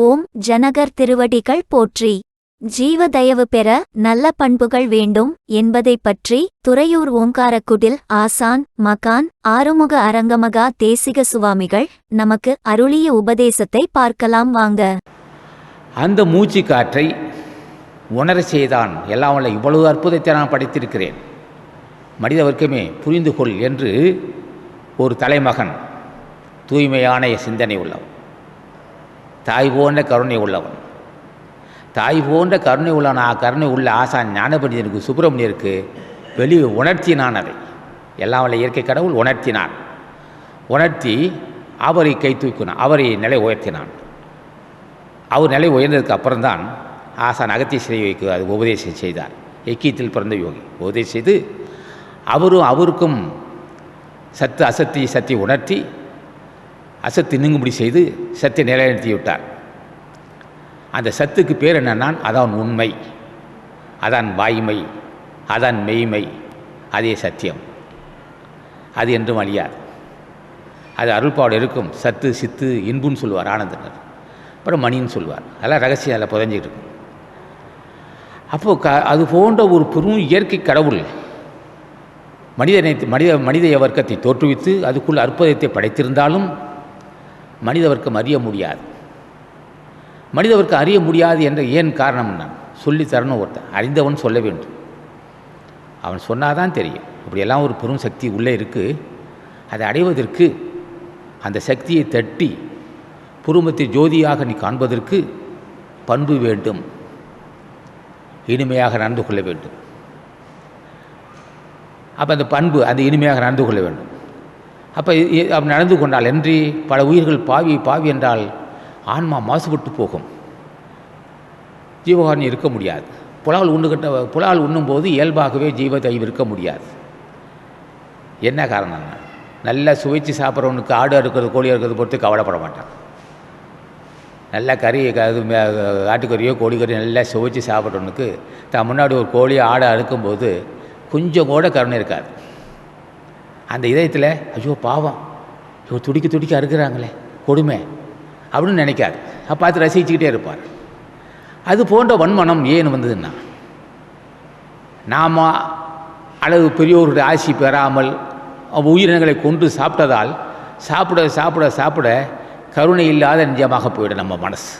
ஓம் ஜனகர் திருவடிகள் போற்றி. ஜீவதயவு பெற நல்ல பண்புகள் வேண்டும் என்பதைப் பற்றி துறையூர் ஓங்காரக்குடில் ஆசான் மகான் ஆறுமுக அரங்கமகா தேசிக சுவாமிகள் நமக்கு அருளிய உபதேசத்தை பார்க்கலாம் வாங்க. அந்த மூச்சு காற்றை உணர செய்தான் எல்லாம் வல்ல இவ்வளவு அற்புதத்தை நான் படைத்திருக்கிறேன். மனித வர்க்கமே புரிந்து கொள் என்று ஒரு தலைமகன் தூய்மையான சிந்தனை உள்ளவன். தாய் போன்ற கருணை உள்ளவன். தாய் போன்ற கருணை உள்ளவன் ஆ கருணை உள்ள ஆசான் ஞானபண்டிதனுக்கு சுப்பிரமணியருக்கு வெளியே உணர்த்தினான் அதை. எல்லாம் வல்ல இயற்கை கடவுள் உணர்த்தினான். உணர்த்தி அவரை கை தூக்கினான் அவரை நிலை உயர்த்தினான். அவர் நிலை உயர்ந்ததுக்கு அப்புறம்தான் ஆசான் அகத்திய சிறைவைக்கு அது உபதேசம் செய்தார். எக்கியத்தில் பிறந்த யோகி. உபதேசம் செய்து அவரும் அவருக்கும் சத்து அசத்தி சத்தி உணர்த்தி அசத்து நீங்கும்படி செய்து சத்தை நிலைநிறுத்தி விட்டார். அந்த சத்துக்கு பேர் என்னன்னா அதான் உண்மை. அதான் வாய்மை. அதான் மெய்மை. அதே சத்தியம். அது என்றும் அழியாது. அது அருள்பாடு இருக்கும். சத்து சித்து இன்புன்னு சொல்லுவார் ஆனந்தனர். அப்புறம் மணின்னு சொல்லுவார். அதெல்லாம் ரகசியம் அதில் புதஞ்சிட்டு இருக்கும். அப்போது க அது போன்ற ஒரு பெரும் இயற்கை கடவுள் மனிதனை மனித மனித வர்க்கத்தை தோற்றுவித்து அதுக்குள் அற்புதத்தை படைத்திருந்தாலும் மனிதவர்க்கம் அறிய முடியாது. மனிதவர்க்கு அறிய முடியாது என்ற ஏன் காரணம் நான்? சொல்லி தரணும் ஒருத்தன். அறிந்தவன் சொல்ல வேண்டும். அவன் சொன்னாதான் தெரியும். அப்படியெல்லாம் ஒரு பெரும் சக்தி உள்ளே இருக்குது அதை அடைவதற்கு அந்த சக்தியை தட்டி புருமத்தை ஜோதியாக நீ காண்பதற்கு பண்பு வேண்டும். இனிமையாக நடந்து கொள்ள வேண்டும். அப்போ அந்த பண்பு அந்த இனிமையாக நடந்து கொள்ள வேண்டும். அப்போ அப்படி நடந்து கொண்டால் என்று பல உயிர்கள் பாவி பாவி என்றால் ஆன்மா மாசுபட்டு போகும். ஜீவகாரணி இருக்க முடியாது. புலால் உண்ணுகிட்ட புலால் உண்ணும்போது இயல்பாகவே ஜீவ தெய்வம் இருக்க முடியாது. என்ன காரணம்னா நல்லா சுவைச்சு சாப்பிட்றவனுக்கு ஆடு அறுக்கிறது கோழி அறுக்கிறது பொறுத்து கவலைப்பட மாட்டான். நல்லா கறி அது ஆட்டுக்கறியோ கோழிக்கறியோ நல்லா சுவைச்சு சாப்பிட்றவனுக்கு தான் முன்னாடி ஒரு கோழியோ ஆடை அறுக்கும்போது கொஞ்சம் கூட கருணை இருக்காது. அந்த இதயத்தில் ஐயோ பாவம். ஐயோ துடிக்க துடிக்க அறுக்கிறாங்களே கொடுமை. அப்படின்னு நினைக்காது. அப்போ பார்த்து ரசிச்சுக்கிட்டே இருப்பார். அது போன்ற வன்மனம் ஏன் வந்ததுன்னா நாம் அளவு பெரியோருடைய ஆசி பெறாமல் உயிரினங்களை கொண்டு சாப்பிட்டதால் சாப்பிட சாப்பிட சாப்பிட கருணை இல்லாத நிஜமாக போயிடும் நம்ம மனசு.